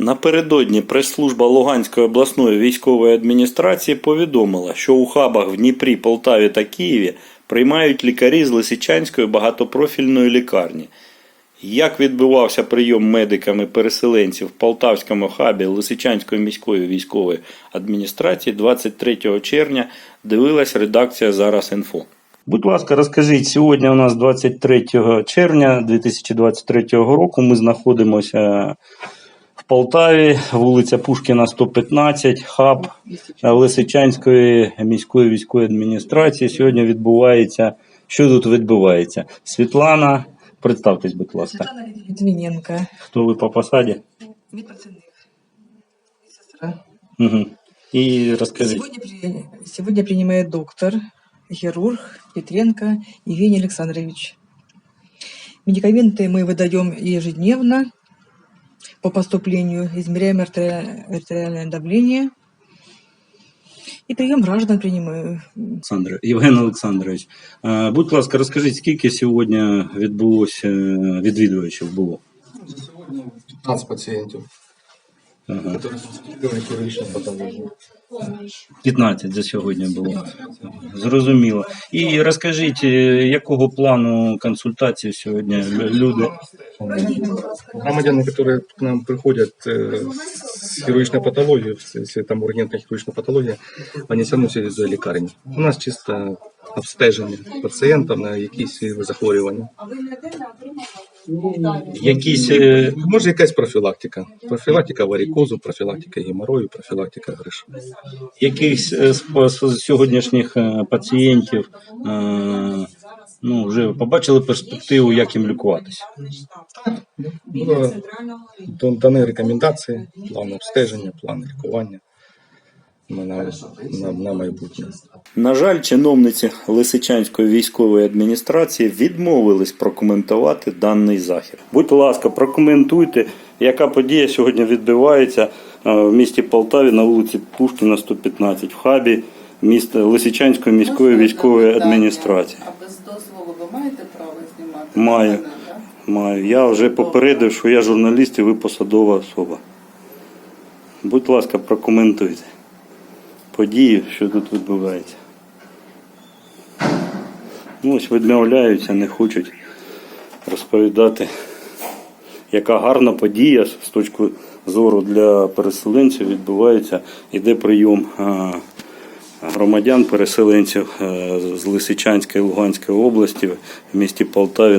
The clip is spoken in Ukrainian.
Напередодні прес-служба Луганської обласної військової адміністрації повідомила, що у хабах в Дніпрі, Полтаві та Києві приймають лікарі з Лисичанської багатопрофільної лікарні. Як відбувався прийом медиками переселенців в Полтавському хабі Лисичанської міської військової адміністрації 23 червня, дивилась редакція Зараз інфо. Будь ласка, розкажіть, сьогодні у нас 23 червня 2023 року. Ми знаходимося Полтаві, вулиця Пушкіна, 115, хаб Лисичанської міської військової адміністрації. Сьогодні відбувається. Що тут відбувається? Світлана, представтесь, будь ласка. Світлана Літвіненка, Хто ви по посаді? медпрацівник. Сестра. Угу. І розкажіть. Сегодня, при- сегодня принимает доктор, хирург Петренко Евгений Александрович. Медикаменты мы выдаем ежедневно по поступлению, измеряем артериа- артериальное давление. И прием граждан принимаю. Олександр, Євген Олександрович, будь ласка, розкажіть, скільки сьогодні відбулося е, відвідувачів було? Сегодня 15 пациентов, Ага. которые констатированы первичной патологией. 15 за сьогодні було. Зрозуміло. І розкажіть, е, якого плану консультації сьогодні лю- люди? Громадяне, которые к нам приходят э, с хирургичной патологией, с- если там ургентная хирургичная патология, они звернуться до лікарні. У нас чисто обстеження пацієнтів на якісь захворювання. Якісь е, Може якась профілактика. Профілактика варикозу, профілактика геморою, профілактика гриш. якихось е, з з сьогоднішніх е, пацієнтів ну, вже побачили перспективу, як їм лікуватися? Дані рекомендації, план обстеження, план лікування на, на, на, майбутнє. На жаль, чиновниці Лисичанської військової адміністрації відмовились прокоментувати даний захід. Будь ласка, прокоментуйте, яка подія сьогодні відбувається е, в місті Полтаві на вулиці Пушкіна, 115, в хабі міста Лисичанської міської військової адміністрації. А без дозволу ви маєте право знімати? Маю. Маю. Я вже попередив, що я журналіст і ви посадова особа. Будь ласка, прокоментуйте події, що тут відбувається. Ну, ось відмовляються, не хочуть розповідати, яка гарна подія з точки зору для переселенців відбувається. Іде прийом громадян, переселенців е, з Лисичанської Луганської області в місті Полтаві.